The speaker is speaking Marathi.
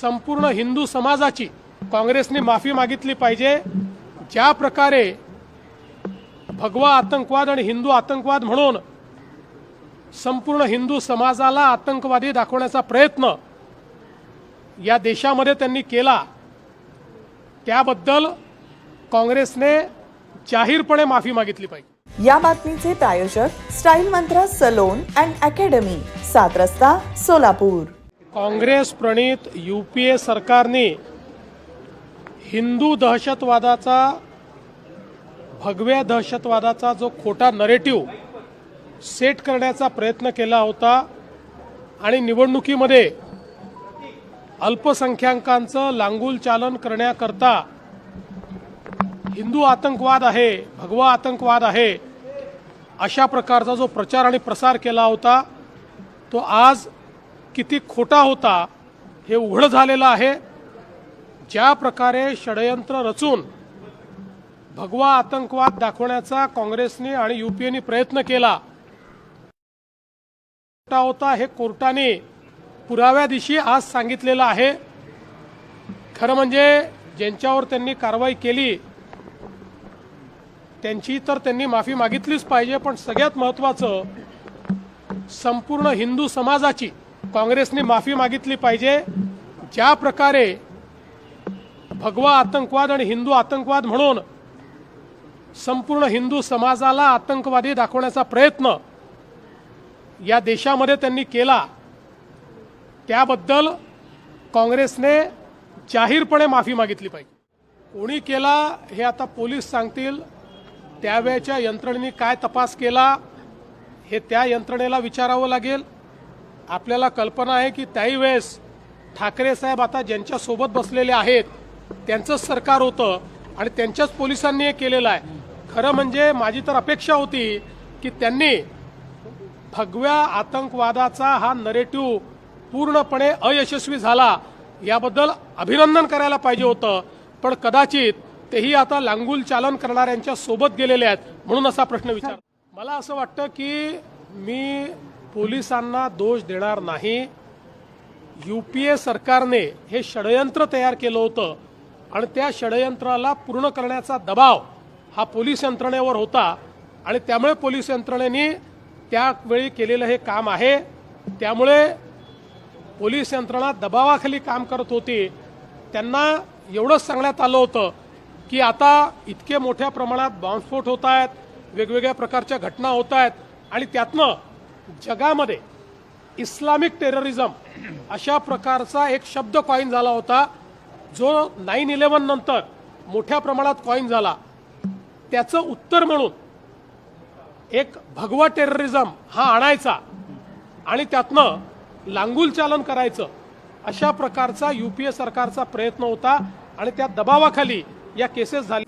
संपूर्ण हिंदू समाजाची काँग्रेसने माफी मागितली पाहिजे. ज्या प्रकारे भगवा आतंकवाद आणि हिंदू आतंकवाद म्हणून संपूर्ण हिंदू समाजाला आतंकवादी दाखवण्याचा प्रयत्न या देशामध्ये त्यांनी केला त्याबद्दल काँग्रेसने जाहीरपणे माफी मागितली पाहिजे. या बातमीचे प्रायोजक स्टाईल मंत्र सलोन अँड अकॅडमी सात रस्ता सोलापूर. काँग्रेस प्रणित यू पी ए सरकारने हिंदू दहशतवादाचा भगव्या दहशतवादाचा जो खोटा नरेटिव्ह सेट करण्याचा प्रयत्न केला होता आणि निवडणुकीमध्ये अल्पसंख्याकांचं लांगूल चालन करण्याकरता हिंदू आतंकवाद आहे भगवा आतंकवाद आहे अशा प्रकारचा जो प्रचार आणि प्रसार केला होता तो आज किती खोटा होता हे उघड झालेलं आहे. ज्या प्रकारे षडयंत्र रचून भगवा आतंकवाद दाखवण्याचा काँग्रेसने आणि युपीएने प्रयत्न केला खोटा होता हे कोर्टाने पुराव्या दिवशी आज सांगितलेलं आहे. खरं म्हणजे ज्यांच्यावर त्यांनी कारवाई केली त्यांची तर त्यांनी माफी मागितलीच पाहिजे पण सगळ्यात महत्त्वाचं संपूर्ण हिंदू समाजाची काँग्रेसने माफी मागितली पाहिजे. ज्या प्रकारे भगवा आतंकवाद आणि हिंदू आतंकवाद म्हणून संपूर्ण हिंदू समाजाला आतंकवादी दाखवण्याचा प्रयत्न या देशामध्ये त्यांनी केला त्याबद्दल काँग्रेसने जाहीरपणे माफी मागितली पाहिजे. कोणी केला हे आता पोलीस सांगतील. त्यावेळच्या यंत्रणेने काय तपास केला हे त्या यंत्रणेला विचारावं लागेल. आपल्याला कल्पना आहे की त्याही वेळेस ठाकरे साहेब आता ज्यांच्या सोबत बसलेले आहेत त्यांचंच सरकार होतं आणि त्यांच्याच पोलिसांनी हे केलेलं आहे. खरं म्हणजे माझी तर अपेक्षा होती की त्यांनी भगव्या आतंकवादाचा हा नरेटिव्ह पूर्णपणे अयशस्वी झाला याबद्दल अभिनंदन करायला पाहिजे होतं. पण कदाचित तेही आता लांगुल चालन करणाऱ्यांच्या सोबत गेलेले आहेत म्हणून असा प्रश्न विचार मला असं वाटतं की मी पोलिसांना दोष देणार नाही. यू पी ए सरकारने हे षडयंत्र तयार केलं होतं आणि त्या षडयंत्राला पूर्ण करण्याचा दबाव हा पोलीस यंत्रणेवर होता आणि त्यामुळे पोलीस यंत्रणेने त्यावेळी केलेलं हे काम आहे. त्यामुळे पोलीस यंत्रणा दबावाखाली काम करत होती. त्यांना एवढंच सांगण्यात आलं होतं की आता इतके मोठ्या प्रमाणात बॉम्बस्फोट होत आहेत वेगवेगळ्या प्रकारच्या घटना होत आहेत आणि त्यातनं जगामध्ये इस्लामिक टेररिझम अशा प्रकारचा एक शब्द कॉईन झाला होता जो नाईन इलेव्हन नंतर मोठ्या प्रमाणात कॉईन झाला. त्याचं उत्तर म्हणून एक भगवा टेररिझम हा आणायचा आणि त्यातनं लांगुल चालन करायचं अशा प्रकारचा यूपीए सरकारचा प्रयत्न होता आणि त्या दबावाखाली या केसेस झाल्या